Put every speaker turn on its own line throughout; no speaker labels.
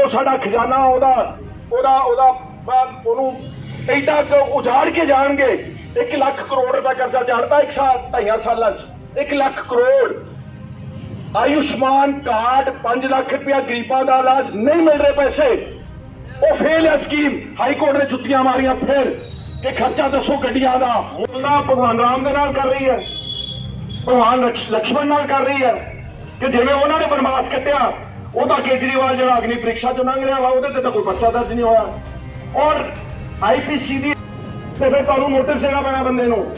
ਜੋ ਸਾਡਾ ਖਜ਼ਾਨਾ ਉਹਦਾ ਉਹਦਾ ਉਹਦਾ ਉਹਨੂੰ ਐਡਾ ਉਜਾੜ ਕੇ ਜਾਣਗੇ 1 ਲੱਖ ਕਰੋੜ ਦਾ ਕਰਜ਼ਾ ਚਾੜਦਾ ਇੱਕ ਸਾਲ, ਢਾਈਆਂ ਸਾਲਾਂ 'ਚ 1 ਲੱਖ ਕਰੋੜ। ਆਯੁਸ਼ਮਾਨ ਕਾਰਡ 5 ਲੱਖ ਰੁਪਇਆ ਗਰੀਬਾਂ ਦਾ ਇਲਾਜ ਨਹੀਂ ਮਿਲ ਰਹੇ ਪੈਸੇ। ਉਹ ਫੇਲ ਹੈ ਸਕੀਮ, ਹਾਈ ਕੋਰਟ ਨੇ ਜੁੱਤੀਆਂ ਮਾਰੀਆਂ ਫਿਰ। ਕਿ ਖਰਚਾ ਦੱਸੋ ਗੱਡੀਆਂ ਦਾ। ਮੁੱਲਾ ਭਗਵਾਨ ਰਾਮ ਦੇ ਨਾਲ ਕਰ ਰਹੀ ਹੈ। ਭਗਵਾਨ ਲਕਸ਼- ਲਕਸ਼ਮਣ ਨਾਲ ਕਰ ਰਹੀ ਹੈ। ਕਿ ਜਿਵੇਂ ਉਹਨਾਂ ਨੇ ਬਨਵਾਸ ਕੱਟਿਆ ਉਹ ਤਾਂ ਕੇਜਰੀਵਾਲ ਜਿਹੜਾ ਅਗਨੀ ਪ੍ਰੀਖਿਆ ਚੋਂ ਲੰਘ ਰਿਹਾ ਵਾ, ਉਹਦੇ ਤੇ ਤਾਂ ਕੋਈ ਪਰਚਾ ਦਰਜ ਨਹੀਂ ਹੋਇਆ। ਔਰ ਆਈਪੀਸੀ ਦੀ ਤੇ ਫਿਰ ਤੁਹਾਨੂੰ ਨੋਟਿਸ ਦੇਣਾ ਪੈਣਾ ਬੰਦੇ ਨੂੰ।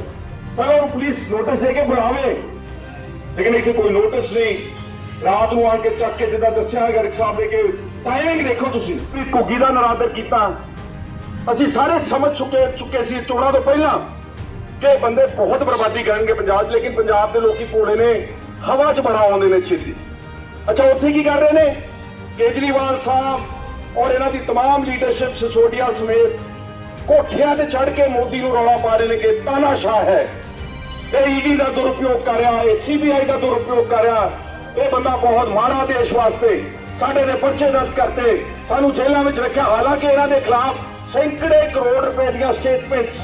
ਪਹਿਲਾਂ ਉਹ ਪੁਲਿਸ ਨੋਟਿਸ ਦੇ ਕੇ ਬੁਲਾਵੇ। ਲੇਕਿਨ ਇੱਥੇ ਕੋਈ ਨੋਟਿਸ ਨਹੀਂ। ਰਾਤ ਨੂੰ ਆ ਕੇ ਚੱਕ ਕੇ ਜਿੱਦਾਂ ਦੱਸਿਆ ਗਰਗ ਸਾਹਿਬ ਦੇ ਕੇ ਟਾਈਮਿੰਗ ਦੇਖੋ ਤੁਸੀਂ। ਵੀ ਘੁੱਗੀ ਦਾ ਨਰਾਦਰ ਕੀਤਾ। ਅਸੀਂ ਸਾਰੇ ਸਮਝ ਚੁੱਕੇ ਚੁੱਕੇ ਸੀ ਚੋਣਾਂ ਤੋਂ ਪਹਿਲਾਂ ਕਿ ਬੰਦੇ ਬਹੁਤ ਬਰਬਾਦੀ ਕਰਨਗੇ ਪੰਜਾਬ 'ਚ, ਲੇਕਿਨ ਪੰਜਾਬ ਦੇ ਲੋਕੀ ਭੋਲੇ ਨੇ। ਹਵਾ 'ਚ ਬੜਾ ਆਉਂਦੇ ਨੇ ਛੇਤੀ। ਅੱਛਾ ਉੱਥੇ ਕੀ ਕਰ ਰਹੇ ਨੇ ਕੇਜਰੀਵਾਲ ਸਾਹਿਬ ਔਰ ਇਹਨਾਂ ਦੀ तमाम ਲੀਡਰਸ਼ਿਪ ਸਿਸੋਡੀਆ ਸਮੇਤ ਕੋਠਿਆਂ ਤੇ ਚੜ ਕੇ ਮੋਦੀ ਨੂੰ ਰੌਲਾ ਪਾ ਰਹੇ ਨੇ ਕਿ ਤਾਨਾਸ਼ਾਹ ਹੈ ਇਹ ਈਡੀ ਦਾ ਦੁਰਉਪਯੋਗ ਕਰ ਰਿਹਾ ਹੈ ਸੀਬੀਆਈ ਦਾ ਦੁਰਉਪਯੋਗ ਕਰ ਰਿਹਾ ਇਹ ਬੰਦਾ ਬਹੁਤ ਮਾੜਾ ਦੇਸ਼ ਵਾਸਤੇ ਸਾਡੇ ਦੇ ਪਰਚੇ ਦਰਜ ਕਰਤੇ ਸਾਨੂੰ ਜੇਲ੍ਹਾਂ ਵਿੱਚ ਰੱਖਿਆ ਹਾਲਾਂਕਿ ਇਹਨਾਂ ਦੇ ਖਿਲਾਫ ਸੈਂਕੜੇ ਕਰੋੜ ਰੁਪਏ ਦੀਆਂ ਸਟੇਟਮੈਂਟਸ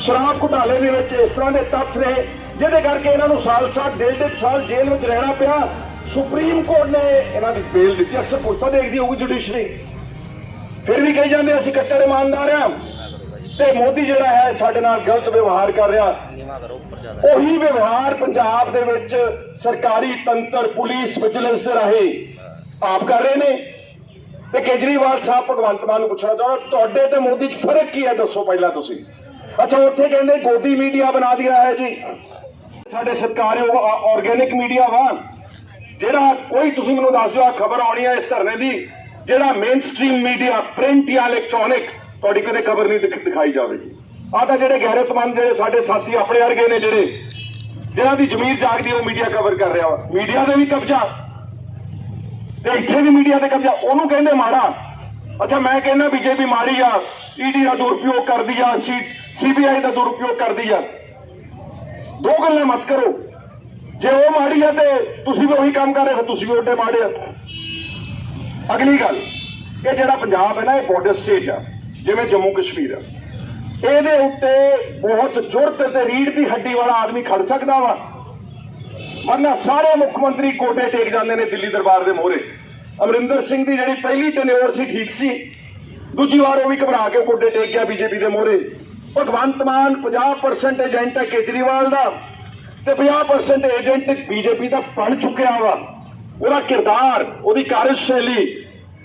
ਸ਼ਰਾਬ ਘੁਟਾਲੇ ਦੇ ਵਿੱਚ ਇਸ ਤਰ੍ਹਾਂ ਦੇ ਤੱਥ ਨੇ ਜਿਹਦੇ ਕਰਕੇ ਇਹਨਾਂ ਨੂੰ ਸਾਲ ਸਾਲ ਡੇਢ ਡੇਢ ਸਾਲ ਜੇਲ੍ਹ ਵਿੱਚ ਰਹਿਣਾ ਪਿਆ ਸੁਪਰੀਮ ਕੋਰਟ ਨੇ ਇਹਨਾਂ ਦੀ ਬੇਲ ਦਿੱਤੀ, ਅਕਸਰ ਪੁਸਤਾ ਦੇਖਦੀ ਹੋਊਗੀ ਜੁਡੀਸ਼ਰੀ ਫਿਰ ਵੀ ਕਹੀ ਜਾਂਦੇ, ਅਸੀਂ ਕੱਟੜ ਇਮਾਨਦਾਰ ਆ ਤੇ ਮੋਦੀ ਜਿਹੜਾ ਹੈ, ਸਾਡੇ ਨਾਲ ਗਲਤ ਵਿਵਹਾਰ ਕਰ ਰਿਹਾ। ਉਹੀ ਵਿਵਹਾਰ ਪੰਜਾਬ ਦੇ ਵਿੱਚ ਸਰਕਾਰੀ ਤੰਤਰ, ਪੁਲਿਸ ਵਿਜੀਲੈਂਸ ਦੇ ਰਾਹੀਂ ਆਪ ਕਰ ਰਹੇ ਨੇ। ਤੇ ਕੇਜਰੀਵਾਲ ਸਾਹਿਬ, ਭਗਵੰਤ ਮਾਨ ਨੂੰ ਪੁੱਛਣਾ ਚਾਹੁੰਦਾ, ਤੁਹਾਡੇ ਤੇ ਮੋਦੀ 'ਚ ਫ਼ਰਕ ਕੀ ਹੈ? ਦੱਸੋ ਪਹਿਲਾਂ ਤੁਸੀਂ। ਅੱਛਾ, ਉੱਥੇ ਕਹਿੰਦੇ ਗੋਦੀ ਮੀਡੀਆ ਬਣਾ ਦਿਆ ਹੈ ਜੀ। ਸਾਡੇ ਸਰਕਾਰੀ ਆਰਗੇਨਿਕ ਮੀਡੀਆ ਵਾ। ਜਿਹੜਾ ਕੋਈ ਤੁਸੀਂ ਮੈਨੂੰ ਦੱਸ ਦਿਓ ਆ ਖਬਰ ਆਉਣੀ ਹੈ ਇਸ ਧਰਨੇ ਦੀ, ਜਿਹੜਾ ਮੇਨ ਸਟ੍ਰੀਮ ਮੀਡੀਆ ਪ੍ਰਿੰਟ ਜਾਂ ਇਲੈਕਟ੍ਰੋਨਿਕ ਤੁਹਾਡੀ ਕਦੇ ਖਬਰ ਨਹੀਂ ਦਿਖਾਈ ਜਾਵੇਗੀ। ਆਹ ਤਾਂ ਜਿਹੜੇ ਗੈਰਤਮੰਦ ਜਿਹੜੇ ਸਾਡੇ ਸਾਥੀ ਆਪਣੇ ਵਰਗੇ ਨੇ ਜਿਹੜੇ, ਜਿਹਨਾਂ ਦੀ ਜ਼ਮੀਰ ਜਾਗਦੀ ਉਹ ਮੀਡੀਆ ਕਵਰ ਕਰ ਰਿਹਾ ਵਾ। ਮੀਡੀਆ ਦੇ ਵੀ ਕਬਜ਼ਾ। ਤੇ ਇੱਥੇ ਵੀ ਮੀਡੀਆ ਦੇ ਕਬਜ਼ਾ। ਉਹਨੂੰ ਕਹਿੰਦੇ ਮਾੜਾ। ਅੱਛਾ, ਮੈਂ ਕਹਿੰਦਾ ਬੀਜੇਪੀ ਮਾੜੀ ਆ ਈਡੀ ਦਾ ਦੁਰਉਪਯੋਗ ਕਰਦੀ ਆ ਸੀਬੀਆਈ ਦਾ ਦੁਰਉਪਯੋਗ ਕਰਦੀ ਆ। ਦੋ ਗੱਲਾਂ ਮਤ ਕਰੋ। ਜੇ ਉਹ ਮਾੜੀ ਆ ਤੇ ਤੁਸੀਂ ਵੀ ਉਹੀ ਕੰਮ ਕਰ ਰਹੇ ਹੋ ਤੁਸੀਂ ਵੀ ਉਹਦੇ ਮਾੜੇ ਆ ਅਗਲੀ ਗੱਲ, ਇਹ ਜਿਹੜਾ ਪੰਜਾਬ ਹੈ ਨਾ, ਇਹ ਬਾਰਡਰ ਸਟੇਟ ਆ, ਜਿਵੇਂ ਜੰਮੂ ਕਸ਼ਮੀਰ ਆ। ਇਹਦੇ ਉੱਤੇ ਬਹੁਤ ਜੁਰਤ ਤੇ ਰੀੜ ਦੀ ਹੱਡੀ ਵਾਲਾ ਆਦਮੀ ਖੜ ਸਕਦਾ ਵਾ। ਵਰਨਾ ਸਾਰੇ ਮੁੱਖ ਮੰਤਰੀ ਕੋਟੇ ਟੇਕ ਜਾਂਦੇ ਨੇ ਦਿੱਲੀ ਦਰਬਾਰ ਦੇ ਮੋਹਰੇ। ਅਮਰਿੰਦਰ ਸਿੰਘ ਦੀ ਜਿਹੜੀ ਪਹਿਲੀ ਟੈਨਿਓਰ ਸੀ, ਠੀਕ ਸੀ। ਦੂਜੀ ਵਾਰ ਉਹ ਵੀ ਘਬਰਾ ਕੇ ਕੋਟੇ ਟੇਕ ਗਿਆ ਬੀਜੇਪੀ ਦੇ ਮੋਹਰੇ। ਭਗਵੰਤ ਮਾਨ 50% ਏਜੰਟ ਹੈ ਕੇਜਰੀਵਾਲ ਦਾ। ਤੇ 50% ਏਜੰਟ ਬੀਜੇਪੀ ਦਾ ਬਣ ਚੁੱਕਿਆ ਵਾ। ਉਹਦਾ ਕਿਰਦਾਰ, ਉਹਦੀ ਕਾਰਜਸ਼ੈਲੀ,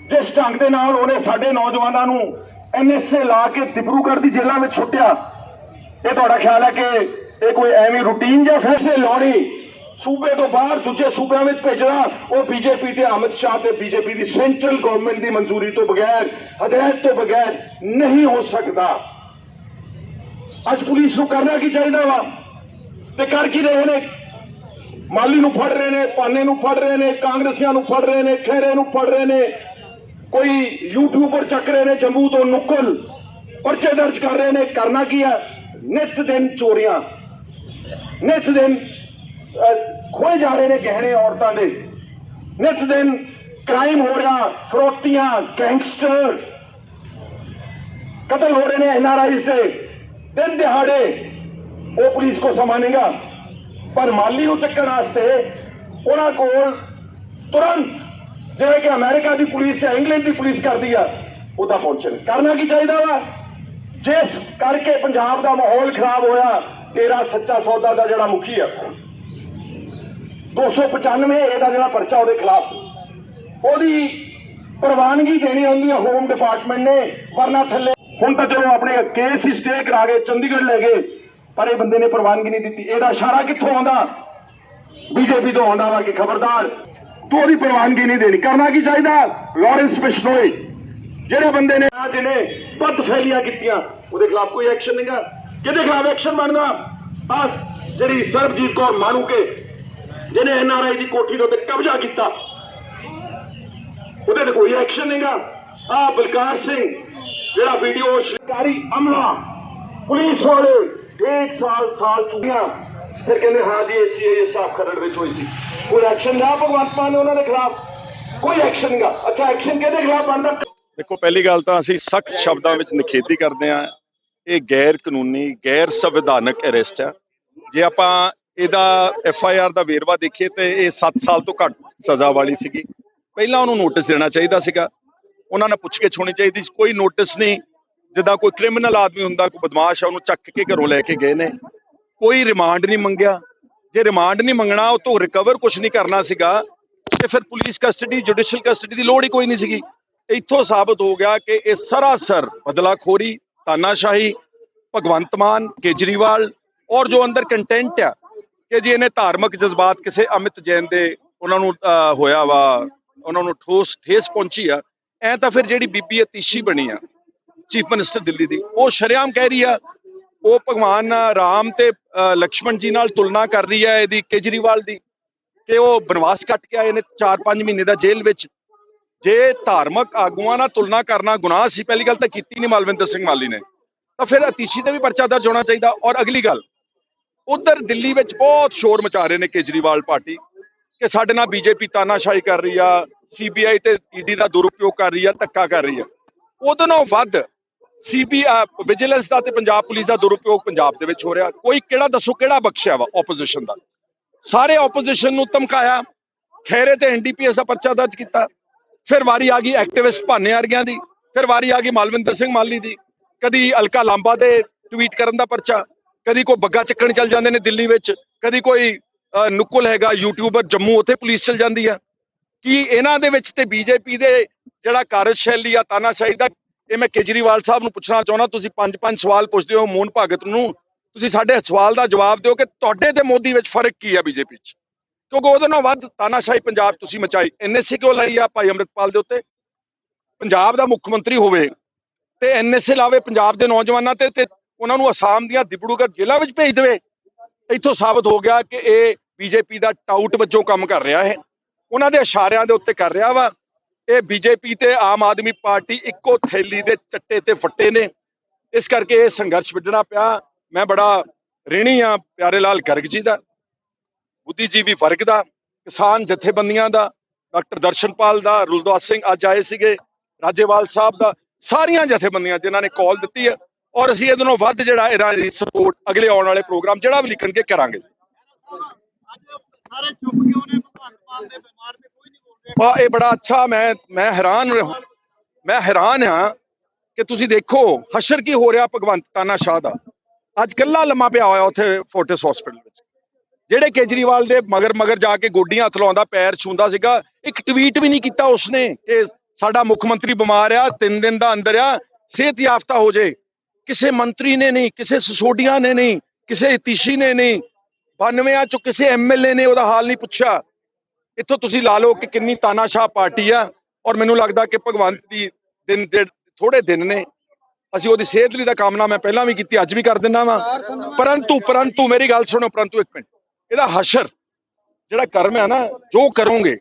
ਜਿਸ ਢੰਗ ਦੇ ਨਾਲ ਉਹਨੇ ਸਾਡੇ ਨੌਜਵਾਨਾਂ ਨੂੰ ਐਨਐਸਏ ਲਾ ਕੇ ਦਿਬਰੂਗੜ੍ਹ ਦੀ ਜੇਲ੍ਹਾਂ ਵਿੱਚ ਛੁੱਟਿਆ ਇਹ ਤੁਹਾਡਾ ਖਿਆਲ ਹੈ ਕਿ ਇਹ ਕੋਈ ਐਵੇਂ ਰੂਟੀਨ ਜਾਂ ਫੈਸਲੇ ਲਾਉਣੀ ਸੂਬੇ ਤੋਂ ਬਾਹਰ ਦੂਜੇ ਸੂਬਿਆਂ ਵਿੱਚ ਭੇਜਣਾ, ਉਹ ਬੀਜੇਪੀ ਤੇ ਅਮਿਤ ਸ਼ਾਹ ਤੇ ਬੀਜੇਪੀ ਦੀ ਸੈਂਟਰਲ ਗਵਰਨਮੈਂਟ ਦੀ ਮਨਜ਼ੂਰੀ ਤੋਂ ਬਗੈਰ, ਹਦਾਇਤ ਤੋਂ ਬਗੈਰ ਨਹੀਂ ਹੋ ਸਕਦਾ। ਅੱਜ ਪੁਲਿਸ ਨੂੰ ਕਰਨਾ ਕੀ ਚਾਹੀਦਾ ਵਾ? ਤੇ ਕਰ ਕੀ ਰਹੇ ਨੇ? ਮਾਲੀ ਨੂੰ ਫੜ ਰਹੇ ਨੇ, ਪਾਨੇ ਨੂੰ ਫੜ ਰਹੇ ਨੇ, ਕਾਂਗਰਸੀਆਂ ਨੂੰ ਫੜ ਰਹੇ ਨੇ, ਖਹਿਰੇ ਨੂੰ ਫੜ ਰਹੇ ਨੇ। ਕੋਈ ਯੂਟਿਊਬਰ ਚੱਕ ਰਹੇ ਨੇ, ਜੰਮੂ ਤੋਂ ਨੁਕਲ ਪਰਚੇ ਦਰਜ ਕਰ ਰਹੇ ਨੇ, ਕਰਨਾ ਕੀ ਹੈ? ਨਿਤ ਦਿਨ ਚੋਰੀਆਂ। ਨਿਤ ਦਿਨ ਖੋਏ ਜਾ ਰਹੇ ਨੇ ਗਹਿਣੇ ਔਰਤਾਂ ਦੇ। ਨਿਤ ਦਿਨ ਕ੍ਰਾਈਮ ਹੋ ਰਿਹਾ, ਫਰੋਤੀਆਂ ਗੈਂਗਸਟਰ ਕਤਲ ਹੋ ਰਹੇ ਨੇ ਐਨਆਰਆਈਜ਼ ਦੇ। ਦਿਨ ਦਿਹਾੜੇ ਉਹ ਪੁਲਿਸ ਕੋ ਸੰਭਾਲੇਗਾ ਪਰ ਮਾਲੀ ਨੂੰ ਚੱਕਣ ਵਾਸਤੇ ਉਹਨਾਂ ਕੋਲ ਤੁਰੰਤ ਜਿਵੇਂ ਕਿ ਅਮਰੀਕਾ ਦੀ ਪੁਲਿਸ ਜਾਂ ਇੰਗਲੈਂਡ ਦੀ ਪੁਲਿਸ ਕਰਦੀ ਆ, ਉਹਦਾ ਪਹੁੰਚਣ। ਕਰਨਾ ਕੀ ਚਾਹੀਦਾ ਵਾ? ਜਿਸ ਕਰਕੇ ਪੰਜਾਬ ਦਾ ਮਾਹੌਲ ਖਰਾਬ ਹੋਇਆ, ਤੇਰਾ ਸੱਚਾ ਸੌਦਾ ਦਾ ਜਿਹੜਾ ਮੁਖੀ ਆ। 295 ਇਹਦਾ ਜਿਹੜਾ ਪਰਚਾ ਉਹਦੇ ਖਿਲਾਫ। ਉਹਦੀ ਪ੍ਰਵਾਨਗੀ ਦੇਣੀ ਹੁੰਦੀ ਹੈ ਹੋਮ ਡਿਪਾਰਟਮੈਂਟ ਨੇ, ਵਰਨਾ ਥੱਲੇ। ਹੁਣ ਤਾਂ ਚਲੋ ਆਪਣੇ ਕੇਸ ਹੀ ਸਟੇ ਕਰਾ ਕੇ ਚੰਡੀਗੜ੍ਹ ਲੈ ਗਏ। ਪਰ ਇਹ ਬੰਦੇ ਨੇ ਪ੍ਰਵਾਨਗੀ ਨਹੀਂ ਦਿੱਤੀ। ਇਹਦਾ ਇਸ਼ਾਰਾ ਕਿੱਥੋਂ ਆਉਂਦਾ? ਬੀਜੇਪੀ ਤੋਂ ਆਉਂਦਾ ਵਾ ਕਿ ਖਬਰਦਾਰ, ਤੂੰ ਉਹਦੀ ਪ੍ਰਵਾਨਗੀ ਨਹੀਂ ਦੇਣੀ। ਕਰਨਾ ਕੀ ਚਾਹੀਦਾ? ਲਾਰੈਂਸ ਬਿਸ਼ਨੋਈ ਜਿਹੜੇ ਬੰਦੇ ਨੇ ਆ ਜਿਹਨੇ ਵੱਧ ਫੈਲੀਆਂ ਕੀਤੀਆਂ, ਉਹਦੇ ਖਿਲਾਫ ਕੋਈ ਐਕਸ਼ਨ ਨਹੀਂਗਾ ਕਿਹਦੇ ਖਿਲਾਫ ਐਕਸ਼ਨ ਬਣਨਾ? ਆ ਜਿਹੜੀ ਸਰਬਜੀਤ ਕੌਰ ਮਾਨੂਕੇ ਜਿਹਨੇ ਐਨਆਰਆਈ ਦੀ ਕੋਠੀ ਦੇ ਉੱਤੇ ਕਬਜ਼ਾ ਕੀਤਾ, ਉਹਦੇ ਤੇ ਕੋਈ ਐਕਸ਼ਨ ਨਹੀਂਗਾ ਆ ਬਲਕਾਰ ਸਿੰਘ, ਜਿਹੜਾ ਵੀਡੀਓ ਸ਼ਿਕਾਰੀ ਅਮਲਾ, ਪੁਲਿਸ ਵਾਲੇ ਇੱਕ ਸਾਲ ਸਾਲ ਚੁੱਕਿਆ ਫਿਰ ਕਹਿੰਦੇ ਹਾਂ ਜੀ ਐਸੀ ਇਹ ਸਾਫ਼ ਖਰੜ ਵਿੱਚ ਹੋਈ ਸੀ ਕੋਈ ਐਕਸ਼ਨ ਲਿਆ ਭਗਵੰਤ ਮਾਨ ਨੇ ਉਹਨਾਂ ਦੇ ਖਿਲਾਫ
ਕੋਈ ਐਕਸ਼ਨ ਨਹੀਂਗਾ ਅੱਛਾ ਐਕਸ਼ਨ ਕਿਹਦੇ ਖਿਲਾਫ ਬਣਦਾ
ਦੇਖੋ ਪਹਿਲੀ ਗੱਲ ਤਾਂ ਅਸੀਂ ਸਖਤ ਸ਼ਬਦਾਂ ਵਿੱਚ ਨਿਖੇਧੀ ਕਰਦੇ ਹਾਂ ਇਹ ਗੈਰ ਕਾਨੂੰਨੀ ਗੈਰ ਸੰਵਿਧਾਨਕ ਅਰੈਸਟ ਹੈ ਜੇ ਆਪਾਂ ਇਹਦਾ ਐਫ ਆਈ ਆਰ ਦਾ ਵੇਰਵਾ ਦੇਖੀਏ ਤੇ ਇਹ 7 ਸਾਲ ਤੋਂ ਘੱਟ ਸਜ਼ਾ ਵਾਲੀ ਸੀਗੀ ਪਹਿਲਾਂ ਉਹਨੂੰ ਨੋਟਿਸ ਦੇਣਾ ਚਾਹੀਦਾ ਸੀਗਾ ਉਹਨਾਂ ਨਾਲ ਪੁੱਛਗਿੱਛ ਹੋਣੀ ਚਾਹੀਦੀ ਸੀ ਕੋਈ ਨੋਟਿਸ ਨਹੀਂ ਜਿੱਦਾਂ ਕੋਈ ਕ੍ਰਿਮੀਨਲ ਆਦਮੀ ਹੁੰਦਾ, ਕੋਈ ਬਦਮਾਸ਼ ਆ, ਉਹਨੂੰ ਚੱਕ ਕੇ ਘਰੋਂ ਲੈ ਕੇ ਗਏ ਨੇ। ਕੋਈ ਰਿਮਾਂਡ ਨਹੀਂ ਮੰਗਿਆ। ਜੇ ਰਿਮਾਂਡ ਨਹੀਂ ਮੰਗਣਾ, ਉਹ ਤੋਂ ਰਿਕਵਰ ਕੁਝ ਨਹੀਂ ਕਰਨਾ ਸੀਗਾ। ਤੇ ਫਿਰ ਪੁਲਿਸ ਕਸਟਡੀ ਜੁਡੀਸ਼ੀਅਲ ਕਸਟਡੀ ਦੀ ਲੋੜ ਹੀ ਕੋਈ ਨਹੀਂ ਸੀਗੀ। ਇੱਥੋਂ ਸਾਬਤ ਹੋ ਗਿਆ ਕਿ ਇਹ ਸਰਾਸਰ ਬਦਲਾਖੋਰੀ, ਤਾਨਾਸ਼ਾਹੀ, ਭਗਵੰਤ ਮਾਨ, ਕੇਜਰੀਵਾਲ ਔਰ ਜੋ ਅੰਦਰ ਕੰਟੈਂਟ ਆ, ਕਿ ਜੀ ਇਹਨੇ ਧਾਰਮਿਕ ਜਜ਼ਬਾਤ ਕਿਸੇ ਅਮਿਤ ਜੈਨ ਦੇ ਉਹਨਾਂ ਨੂੰ ਹੋਇਆ ਵਾ, ਉਹਨਾਂ ਨੂੰ ਠੋਸ, ਠੇਸ ਪਹੁੰਚੀ ਆ, ਐ ਤਾਂ ਫਿਰ ਜਿਹੜੀ ਬੀਬੀ ਅਤੀਸ਼ੀ ਬਣੀ ਆ। ਚੀਫ ਮਿਨਿਸਟਰ ਦਿੱਲੀ ਦੀ। ਉਹ ਸ਼ਰੇਆਮ ਕਹਿ ਰਹੀ ਆ, ਉਹ ਭਗਵਾਨ ਰਾਮ ਤੇ ਲਕਸ਼ਮਣ ਜੀ ਨਾਲ ਤੁਲਨਾ ਕਰ ਰਹੀ ਹੈ ਇਹਦੀ, ਕੇਜਰੀਵਾਲ ਦੀ। ਕਿ ਉਹ ਬਨਵਾਸ ਕੱਟ ਕੇ ਆਏ ਨੇ 4-5 ਮਹੀਨੇ ਦਾ ਜੇਲ੍ਹ ਵਿੱਚ। ਜੇ ਧਾਰਮਿਕ ਆਗੂਆਂ ਨਾਲ ਤੁਲਨਾ ਕਰਨਾ ਗੁਨਾਹ ਸੀ, ਪਹਿਲੀ ਗੱਲ ਤਾਂ ਕੀਤੀ ਨਹੀਂ ਮਾਲਵਿੰਦਰ ਸਿੰਘ ਮਾਲੀ ਨੇ। ਤਾਂ ਫਿਰ ਅਤੀਸ਼ੀ ਤੇ ਵੀ ਪਰਚਾ ਦਰਜ ਹੋਣਾ ਚਾਹੀਦਾ। ਔਰ ਅਗਲੀ ਗੱਲ, ਉਧਰ ਦਿੱਲੀ ਵਿੱਚ ਬਹੁਤ ਸ਼ੋਰ ਮਚਾ ਰਹੇ ਨੇ ਕੇਜਰੀਵਾਲ ਪਾਰਟੀ, ਕਿ ਸਾਡੇ ਨਾਲ ਬੀਜੇਪੀ ਤਾਨਾਸ਼ਾਹੀ ਕਰ ਰਹੀ ਆ, ਸੀਬੀਆਈ ਤੇ ਈਡੀ ਦਾ ਦੁਰਉਪਯੋਗ ਕਰ ਰਹੀ ਆ, ਧੱਕਾ ਕਰ ਰਹੀ ਆ। ਉਹਦੇ ਨਾਲੋਂ ਵੱਧ ਸੀਬੀ ਵਿਜੀਲੈਂਸ ਦਾ ਤੇ ਪੰਜਾਬ ਪੁਲਿਸ ਦਾ ਦੁਰਉਪਯੋਗ ਪੰਜਾਬ ਦੇ ਵਿੱਚ ਹੋ ਰਿਹਾ। ਕੋਈ ਕਿਹੜਾ ਦੱਸੋ ਕਿਹੜਾ ਬਖਸ਼ਿਆ ਵਾ ਆਪੋਜੀਸ਼ਨ ਦਾ? ਸਾਰੇ ਆਪੋਜੀਸ਼ਨ ਨੂੰ ਧਮਕਾਇਆ ਖੈਰੇ ਤੇ ਐਨਡੀਪੀਐਸ ਦਾ ਪਰਚਾ ਦਰਜ ਕੀਤਾ। ਫਿਰ ਵਾਰੀ ਆ ਗਈ ਐਕਟਿਵਿਸਟ ਭਾਨੇ ਵਰਗਿਆਂ ਦੀ ਫਿਰ ਵਾਰੀ ਆ ਗਈ ਮਾਲਵਿੰਦਰ ਸਿੰਘ ਮਾਲੀ ਦੀ। ਕਦੀ ਅਲਕਾ ਲਾਂਬਾ ਦੇ ਟਵੀਟ ਕਰਨ ਦਾ ਪਰਚਾ ਕਦੀ ਕੋਈ ਬੱਗਾ ਚੱਕਣ ਚੱਲ ਜਾਂਦੇ ਨੇ ਦਿੱਲੀ ਵਿੱਚ ਕਦੀ ਕੋਈ ਅਹ, ਨੁੱਕਲ ਹੈਗਾ ਯੂਟਿਊਬਰ ਜੰਮੂ ਉੱਥੇ ਪੁਲਿਸ ਚੱਲ ਜਾਂਦੀ ਆ। ਕੀ ਇਹਨਾਂ ਦੇ ਵਿੱਚ ਤੇ ਬੀਜੇਪੀ ਦੇ ਜਿਹੜਾ ਕਾਰਜਸ਼ੈਲੀ ਆ ਤਾਨਾਸ਼ਾਹੀ ਦਾ ਇਹ ਮੈਂ ਕੇਜਰੀਵਾਲ ਸਾਹਿਬ ਨੂੰ ਪੁੱਛਣਾ ਚਾਹੁੰਦਾ, ਤੁਸੀਂ ਪੰਜ ਪੰਜ ਸਵਾਲ ਪੁੱਛਦੇ ਹੋ ਮੋਹਨ ਭਗਤ ਨੂੰ, ਤੁਸੀਂ ਸਾਡੇ ਸਵਾਲ ਦਾ ਜਵਾਬ ਦਿਓ ਕਿ ਤੁਹਾਡੇ ਤੇ ਮੋਦੀ ਵਿੱਚ ਫ਼ਰਕ ਕੀ ਆ ਬੀਜੇਪੀ 'ਚ? ਕਿਉਂਕਿ ਉਹਦੇ ਨਾਲ ਵੱਧ ਤਾਨਾਸ਼ਾਹੀ ਪੰਜਾਬ ਤੁਸੀਂ ਮਚਾਈ। ਐਨਐਸਏ ਕਿਉਂ ਲਾਈ ਆ ਭਾਈ ਅੰਮ੍ਰਿਤਪਾਲ ਦੇ ਉੱਤੇ? ਪੰਜਾਬ ਦਾ ਮੁੱਖ ਮੰਤਰੀ ਹੋਵੇ ਤੇ ਐਨਐਸਏ ਲਾਵੇ ਪੰਜਾਬ ਦੇ ਨੌਜਵਾਨਾਂ ਤੇ ਤੇ ਉਹਨਾਂ ਨੂੰ ਅਸਾਮ ਦੀਆਂ ਦਿਬੜੂਗੜ ਜ਼ਿਲ੍ਹਾ ਵਿੱਚ ਭੇਜ ਦੇਵੇ। ਇੱਥੋਂ ਸਾਬਤ ਹੋ ਗਿਆ ਕਿ ਇਹ ਬੀਜੇਪੀ ਦਾ ਟਾਊਟ ਵਜੋਂ ਕੰਮ ਕਰ ਰਿਹਾ ਹੈ ਉਹਨਾਂ ਦੇ ਇਸ਼ਾਰਿਆਂ ਦੇ ਉੱਤੇ ਕਰ ਰਿਹਾ ਵਾ। ਇਹ ਬੀਜੇਪੀ ਤੇ ਆਮ ਆਦਮੀ ਪਾਰਟੀ ਇੱਕੋ ਥੈਲੀ ਦੇ ਚੱਟੇ ਤੇ ਫੱਟੇ ਨੇ। ਇਸ ਕਰਕੇ ਇਹ ਸੰਘਰਸ਼ ਵਿੱਢਣਾ ਪਿਆ। ਮੈਂ ਬੜਾ ऋणी ਆ ਪਿਆਰੇ ਲਾਲ ਗਰਗ ਜੀ ਦਾ ਬੁੱਧੀਜੀਵੀ ਵਰਗ ਦਾ, ਕਿਸਾਨ ਜਥੇਬੰਦੀਆਂ ਦਾ, ਡਾਕਟਰ ਦਰਸ਼ਨਪਾਲ ਦਾ, ਰੁਲਦਾਸ ਸਿੰਘ ਅੱਜ ਆਏ ਸੀਗੇ, ਰਾਜੇਵਾਲ ਸਾਹਿਬ ਦਾ, ਸਾਰੀਆਂ ਜਥੇਬੰਦੀਆਂ ਜਿਨ੍ਹਾਂ ਨੇ ਕਾਲ ਦਿੱਤੀ ਹੈ। ਔਰ ਅਸੀਂ ਇਹਦੇ ਨਾਲੋਂ ਵੱਧ ਜਿਹੜਾ ਇਹਨਾਂ ਦੀ ਸਪੋਰਟ ਅਗਲੇ ਆਉਣ ਵਾਲੇ ਪ੍ਰੋਗਰਾਮ ਜਿਹੜਾ ਵੀ ਲਿਖਣਗੇ ਕਰਾਂਗੇ।
ਸਾਰੇ ਚੁੱਪ ਕਿਉਂ ਨੇ? ਭਗਵੰਤ ਮਾਨ ਦੇ ਬਿਮਾਰ
ਆ ਇਹ ਬੜਾ ਅੱਛਾ, ਮੈਂ ਮੈਂ ਹੈਰਾਨ ਮੈਂ ਹੈਰਾਨ ਹਾਂ ਕਿ ਤੁਸੀਂ ਦੇਖੋ, ਹਸ਼ਰ ਕੀ ਹੋ ਰਿਹਾ ਭਗਵੰਤ ਤਾਨਾ ਸ਼ਾਹ ਦਾ। ਅੱਜ ਕੱਲਾ ਲੰਮਾ ਪਿਆ ਹੋਇਆ ਉੱਥੇ ਫੋਰਟਿਸ ਹਸਪੀਟਲ ਵਿੱਚ। ਜਿਹੜੇ ਕੇਜਰੀਵਾਲ ਦੇ ਮਗਰ ਮਗਰ ਜਾ ਕੇ ਗੋਡੀਆਂ ਹੱਥ ਲਾਉਂਦਾ, ਪੈਰ ਛੂੰਦਾ ਸੀਗਾ, ਇੱਕ ਟਵੀਟ ਵੀ ਨਹੀਂ ਕੀਤਾ ਉਸਨੇ ਕਿ ਸਾਡਾ ਮੁੱਖ ਮੰਤਰੀ ਬਿਮਾਰ ਆ, ਤਿੰਨ ਦਿਨ ਦਾ ਅੰਦਰ ਆ, ਸਿਹਤ ਯਾਫਤਾ ਹੋ ਜੇ। ਕਿਸੇ ਮੰਤਰੀ ਨੇ ਨਹੀਂ, ਕਿਸੇ ਸਸੋਡੀਆਂ ਨੇ ਨਹੀਂ, ਕਿਸੇ ਇਤੀਸ਼ੀ ਨੇ ਨਹੀਂ 92 ਚੋਂ ਕਿਸੇ ਐਮਐਲਏ ਨੇ ਉਹਦਾ ਹਾਲ ਨਹੀਂ ਪੁੱਛਿਆ। ਇੱਥੋਂ ਤੁਸੀਂ ਲਾ ਲਓ ਕਿ ਕਿੰਨੀ ਤਾਨਾਸ਼ਾਹ ਪਾਰਟੀ ਆ ਔਰ ਮੈਨੂੰ ਲੱਗਦਾ ਕਿ ਭਗਵੰਤ ਦੀ ਦਿਨ ਥੋੜੇ ਦਿਨ ਨੇ। ਅਸੀਂ ਉਹਦੀ ਸਿਹਤ ਲਈ ਦਾ ਕਾਮਨਾ ਮੈਂ ਪਹਿਲਾਂ ਵੀ ਕੀਤੀ, ਅੱਜ ਵੀ ਕਰ ਦਿੰਦਾ ਵਾਂ। ਪਰੰਤੂ ਪਰੰਤੂ ਮੇਰੀ ਗੱਲ ਸੁਣੋ, ਪਰੰਤੂ ਇੱਕ ਮਿੰਟ। ਇਹਦਾ ਹਸ਼ਰ ਜਿਹੜਾ ਕਰਮ ਹੈ ਨਾ, ਜੋ ਕਰੋਗੇ,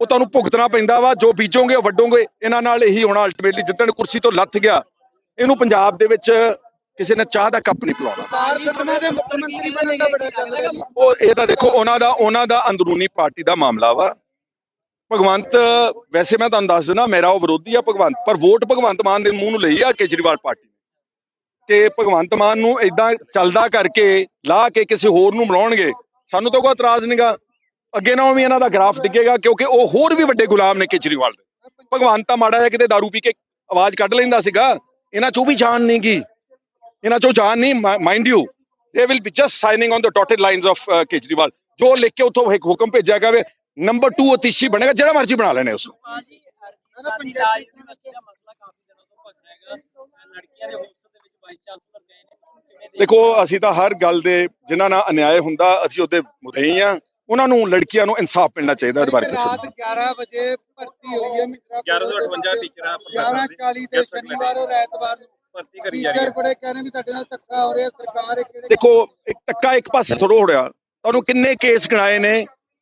ਉਹ ਤੁਹਾਨੂੰ ਭੁਗਤਣਾ ਪੈਂਦਾ ਵਾ। ਜੋ ਬੀਜੋਗੇ, ਉਹ ਵੱਡੋਗੇ ਇਹਨਾਂ ਨਾਲ ਇਹੀ ਹੋਣਾ ਅਲਟੀਮੇਟਲੀ ਜਿੱਦਣ ਕੁਰਸੀ ਤੋਂ ਲੱਥ ਗਿਆ। ਇਹਨੂੰ ਪੰਜਾਬ ਦੇ ਵਿੱਚ ਕਿਸੇ ਨੇ ਚਾਹ ਦਾ ਕੱਪ ਨਹੀਂ ਪਿਲਾਉਣਾ।
ਕਾਰ ਸਦਮਾ ਦੇ ਮੁੱਖ ਮੰਤਰੀ ਬਣਨ ਦਾ ਬੜਾ ਚੱਲ ਰਿਹਾ ਜੀ
ਉਹ ਇਹ ਤਾਂ ਦੇਖੋ ਉਹਨਾਂ ਦਾ ਉਹਨਾਂ ਦਾ ਅੰਦਰੂਨੀ ਪਾਰਟੀ ਦਾ ਮਾਮਲਾ ਵਾ। ਭਗਵੰਤ ਵੈਸੇ ਮੈਂ ਤੁਹਾਨੂੰ ਦੱਸ ਦਿੰਦਾ ਮੇਰਾ ਉਹ ਵਿਰੋਧੀ ਆ ਭਗਵੰਤ ਪਰ ਵੋਟ ਭਗਵੰਤ ਮਾਨ ਦੇ ਮੂੰਹ ਨੂੰ ਲਈ ਆ ਕੇਜਰੀਵਾਲ ਪਾਰਟੀ ਕਿ ਭਗਵੰਤ ਮਾਨ ਨੂੰ ਇਦਾਂ ਚੱਲਦਾ ਕਰਕੇ ਲਾ ਕੇ ਕਿਸੇ ਹੋਰ ਨੂੰ ਬਣਾਉਣਗੇ ਸਾਨੂੰ ਤਾਂ ਕੋਈ ਇਤਰਾਜ਼ ਨਹੀਂਗਾ ਅੱਗੇ ਨਾਲੋਂ ਵੀ ਇਹਨਾਂ ਦਾ ਗ੍ਰਾਫ ਡਿੱਗੇਗਾ ਕਿਉਂਕਿ ਉਹ ਹੋਰ ਵੀ ਵੱਡੇ ਗੁਲਾਮ ਨੇ ਕੇਜਰੀਵਾਲ ਦੇ। ਭਗਵੰਤ ਤਾਂ ਮਾੜਾ ਜਿਹਾ ਕਿਤੇ दारू ਪੀ ਕੇ ਆਵਾਜ਼ ਕੱਢ ਲੈਂਦਾ ਸੀਗਾ ਇਹਨਾਂ ਚੋਂ ਵੀ ਜਾਣ ਨਹੀਂ ਗੀ। ਇਹਨਾਂ ਚੋਂ ਜਾਣ ਨਹੀਂ mind you they will be just signing on the dotted lines of Kejriwal. ਜੋ ਲਿਖ ਕੇ ਉਥੋਂ ਇੱਕ ਹੁਕਮ ਭੇਜਿਆ ਗਿਆ ਨੰਬਰ 2 ਅਤੀਸ਼ੀ ਬਣੇਗਾ ਜਿਹੜਾ ਮਰਜ਼ੀ ਬਣਾ ਲੈਣੇ ਉਸ ਨੂੰ
ਦਾ ਦੇ ਦੇ ਦੇ
ਦੇਖੋ ਅਸੀਂ ਤਾਂ ਹਰ ਗੱਲ ਦੇ ਜਿਨ੍ਹਾਂ ਨਾਲ ਅਨਿਆਏ ਹੁੰਦਾ ਅਸੀਂ ਉਹਦੇ ਮੁਦਈ ਆ। ਉਹਨਾਂ ਨੂੰ ਲੜਕੀਆਂ ਨੂੰ ਇਨਸਾਫ ਮਿਲਣਾ ਚਾਹੀਦਾ
ਰਾਤ 11 ਵਜੇ ਭਰਤੀ ਹੋਈ ਹੈ ਮਿੱਤਰਾ
1158 ਟੀਚਰਾਂ
11:40 ਤੇ ਸ਼ਨੀਵਾਰ ਔਰ ਐਤਵਾਰ ਨੂੰ
ਭਰਤੀ ਕਰੀ ਜਾ ਰਹੀ
ਟੀਚਰ
ਹੈ।
ਬੜੇ ਕਹਿੰਦੇ ਵੀ ਤੁਹਾਡੇ ਨਾਲ ਧੱਕਾ ਹੋ ਰਿਹਾ ਸਰਕਾਰ ਇਹ ਕਿਹੜੇ
ਦੇਖੋ ਇੱਕ ਟੱਕਾ ਇੱਕ ਪਾਸੇ ਥੋੜੋ ਹੋ ਰਿਹਾ। ਤੁਹਾਨੂੰ ਕਿੰਨੇ ਕੇਸ ਗਣਾਏ ਨੇ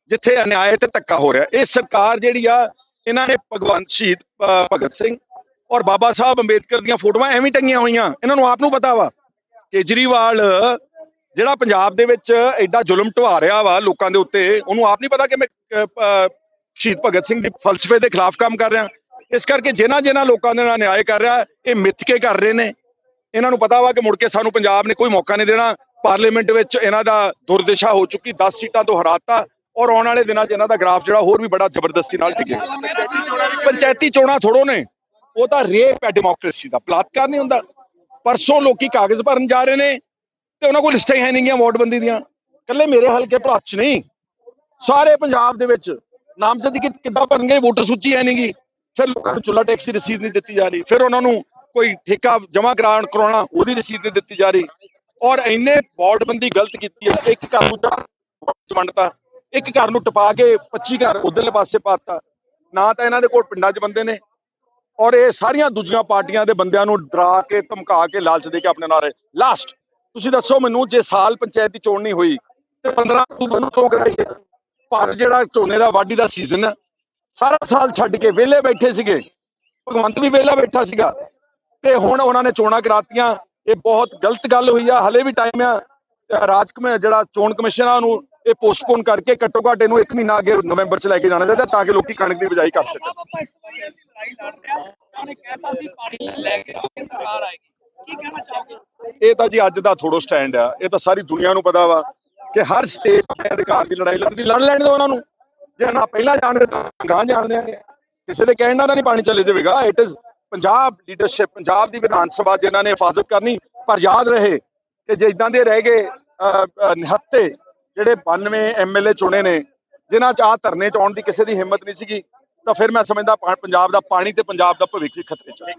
ਜਿੱਥੇ ਅਨਿਆਏ ਤੇ ਧੱਕਾ ਹੋ ਰਿਹਾ। ਇਹ ਸਰਕਾਰ ਜਿਹੜੀ ਆ ਇਹਨਾਂ ਨੇ ਭਗਵੰਤ ਸ਼ਹੀਦ ਭਗਤ ਸਿੰਘ ਔਰ ਬਾਬਾ ਸਾਹਿਬ ਅੰਬੇਦਕਰ ਦੀਆਂ ਫੋਟੋਆਂ ਐਵੇਂ ਟੰਗੀਆਂ ਹੋਈਆਂ। ਇਹਨਾਂ ਨੂੰ ਆਪ ਨੂੰ ਪਤਾ ਵਾ। ਕੇਜਰੀਵਾਲ ਜਿਹੜਾ ਪੰਜਾਬ ਦੇ ਵਿੱਚ ਐਡਾ ਜ਼ੁਲਮ ਢਵਾ ਰਿਹਾ ਵਾ ਲੋਕਾਂ ਦੇ ਉੱਤੇ ਉਹਨੂੰ ਆਪ ਨਹੀਂ ਪਤਾ ਕਿ ਮੈਂ ਸ਼ਹੀਦ ਭਗਤ ਸਿੰਘ ਦੇ ਫਲਸਫੇ ਦੇ ਖਿਲਾਫ ਕੰਮ ਕਰ ਰਿਹਾ। ਇਸ ਕਰਕੇ ਜਿਨ੍ਹਾਂ ਜਿਨ੍ਹਾਂ ਲੋਕਾਂ ਦੇ ਨਾਲ ਨਿਆਂ ਕਰ ਰਿਹਾ, ਇਹ ਮਿੱਥ ਕੇ ਕਰ ਰਹੇ ਨੇ। ਇਹਨਾਂ ਨੂੰ ਪਤਾ ਵਾ ਕਿ ਮੁੜ ਕੇ ਸਾਨੂੰ ਪੰਜਾਬ ਨੇ ਕੋਈ ਮੌਕਾ ਨਹੀਂ ਦੇਣਾ। ਪਾਰਲੀਮੈਂਟ ਵਿੱਚ ਇਹਨਾਂ ਦਾ ਦੁਰਦਿਸ਼ਾ ਹੋ ਚੁੱਕੀ 10 ਸੀਟਾਂ ਤੋਂ ਹਰਾਤਾ ਔਰ ਆਉਣ ਵਾਲੇ ਦਿਨਾਂ 'ਚ ਇਹਨਾਂ ਦਾ ਗ੍ਰਾਫ ਜਿਹੜਾ ਹੋਰ ਵੀ ਬੜਾ ਜ਼ਬਰਦਸਤੀ ਨਾਲ ਟਿਕੇਗਾ ਪੰਚਾਇਤੀ ਚੋਣਾਂ ਥੋੜੋ ਨੇ। ਉਹ ਤਾਂ ਰੇਪ ਹੈ ਡੈਮੋਕ੍ਰੇਸੀ ਦਾ। ਬਲਾਤਕਾਰ ਨਹੀਂ ਹੁੰਦਾ। ਪਰਸੋਂ ਲੋਕੀ ਕਾਗਜ਼ ਭਰਨ ਜਾ ਰਹੇ ਨੇ ਤੇ ਉਹਨਾਂ ਕੋਲ ਲਿਸਟਾਂ ਹੀ ਹੈ ਨਹੀਂ ਗੀਆਂ ਵੋਟਬੰਦੀ ਦੀਆਂ। ਇਕੱਲੇ ਮੇਰੇ ਹਲਕੇ ਭਲਾਚ 'ਚ ਨਹੀਂ। ਸਾਰੇ ਪੰਜਾਬ ਦੇ ਵਿੱਚ ਨਾਮਜ਼ਦਗੀ ਕਿੱਦਾਂ ਭਰਨਗੇ ਵੋਟਰ ਸੂਚੀ ਹੈ ਨਹੀਂਗੀ ਫਿਰ ਲੋਕਾਂ ਨੂੰ ਚੁੱਲਾ ਟੈਕਸ ਦੀ ਰਸੀਦ ਨਹੀਂ ਦਿੱਤੀ ਜਾ ਰਹੀ। ਫਿਰ ਉਹਨਾਂ ਨੂੰ ਕੋਈ ਠੇਕਾ ਜਮ੍ਹਾਂ ਕਰਾਉਣ, ਕਰਾਉਣਾ, ਉਹਦੀ ਰਸੀਦ ਨਹੀਂ ਦਿੱਤੀ ਜਾ ਰਹੀ। ਔਰ ਇੰਨੇ ਵੋਟਬੰਦੀ ਗਲਤ ਕੀਤੀ ਹੈ ਇੱਕ ਘਰ ਨੂੰ ਵੰਡਤਾ, ਇੱਕ ਘਰ ਨੂੰ ਟਪਾ ਕੇ 25 ਘਰ ਉਧਰਲੇ ਪਾਸੇ ਪਾਤਾ। ਨਾ ਤਾਂ ਇਹਨਾਂ ਦੇ ਕੋਲ ਪਿੰਡਾਂ 'ਚ ਬੰਦੇ ਨੇ, ਔਰ ਇਹ ਸਾਰੀਆਂ ਦੂਜੀਆਂ ਪਾਰਟੀਆਂ ਦੇ ਬੰਦਿਆਂ ਨੂੰ ਡਰਾ ਕੇ, ਧਮਕਾ ਕੇ, ਲਾਲਚ ਦੇ ਕੇ ਆਪਣੇ ਨਾਲ ਲਾਸਟ ਤੁਸੀਂ ਦੱਸੋ ਮੈਨੂੰ, ਜੇ ਸਾਲ ਪੰਚਾਇਤ ਦੀ ਚੋਣ ਨਹੀਂ ਹੋਈ, ਤੇ 15 ਅਕਤੂਬਰ ਨੂੰ ਕਿਉਂ ਕਰਾਈ ਹੈ ਪਰ ਜਿਹੜਾ ਝੋਨੇ ਦਾ ਵਾਢੀ ਦਾ ਸੀਜ਼ਨ ਹੈ ਸਾਰਾ ਸਾਲ ਛੱਡ ਕੇ ਵਿਹਲੇ ਬੈਠੇ ਸੀਗੇ। ਭਗਵੰਤ ਵੀ ਵਿਹਲਾ ਬੈਠਾ ਸੀਗਾ। ਤੇ ਹੁਣ ਉਹਨਾਂ ਨੇ ਚੋਣਾਂ ਕਰਾਤੀਆਂ। ਇਹ ਬਹੁਤ ਗਲਤ ਗੱਲ ਹੋਈ ਆ। ਹਲੇ ਵੀ ਟਾਈਮ ਆ। ਰਾਜ ਕਮੇ ਜਿਹੜਾ ਚੋਣ ਕਮਿਸ਼ਨ ਆ ਉਹਨੂੰ ਇਹ ਪੋਸਟਪੋਨ ਕਰਕੇ ਘੱਟੋ ਘੱਟ ਇਹਨੂੰ 1 ਮਹੀਨਾ ਅੱਗੇ ਨਵੰਬਰ ਚ ਲੈ ਕੇ ਜਾਣਾ ਚਾਹੀਦਾ ਤਾਂ ਕਿ ਲੋਕੀ ਕਣਕ ਦੀ ਬਿਜਾਈ ਕਰ ਸਕਣ।
ਇਹ ਨੇ
ਤਾਂ ਜੀ ਅੱਜ ਦਾ ਥੋੜੋ ਸਟੈਂਡ ਆ। ਇਹ ਤਾਂ ਸਾਰੀ ਦੁਨੀਆ ਨੂੰ ਪਤਾ ਵਾ ਕਿ ਹਰ ਸਟੇਟ ਆਪਣੇ ਅਧਿਕਾਰ ਦੀ ਲੜਾਈ ਲੜਦੀ। ਲੜ ਲੈਣ ਦਿਓ ਉਹਨਾਂ ਨੂੰ। ਜੇ ਨਾ ਪਹਿਲਾਂ ਜਾਣਦੇ ਤਾਂ ਗਾਂ ਜਾਣ ਦਿਆਂਗੇ ਕਿਸੇ ਦੇ ਕਹਿਣ ਨਾਲ ਨਹੀਂ ਪਾਣੀ ਚਲੇ ਜਾਵੇਗਾ। It is Punjab leadership Punjab ਦੀ ਵਿਧਾਨ ਸਭਾ ਜਿਨ੍ਹਾਂ ਨੇ ਹਿਫਾਜ਼ਤ ਕਰਨੀ ਪਰ ਯਾਦ ਰਹੇ ਕਿ ਜੇ ਇਦਾਂ ਦੇ ਰਹਿ ਗਏ ਅਹ, ਅਹ, ਨਿਹੱਤੇ ਜਿਹੜੇ 92 ਐਮਐਲਏ ਚੁਣੇ ਨੇ ਜਿਨ੍ਹਾਂ ਚ ਆ ਧਰਨੇ ਚ ਆਉਣ ਦੀ ਕਿਸੇ ਦੀ ਹਿੰਮਤ ਨਹੀਂ ਸੀਗੀ ਤਾਂ ਫਿਰ ਮੈਂ ਸਮਝਦਾ ਪੰਜਾਬ ਦਾ ਪਾਣੀ ਤੇ ਪੰਜਾਬ ਦਾ ਭਵਿੱਖ ਵੀ ਖਤਰੇ ਚ ਹੈ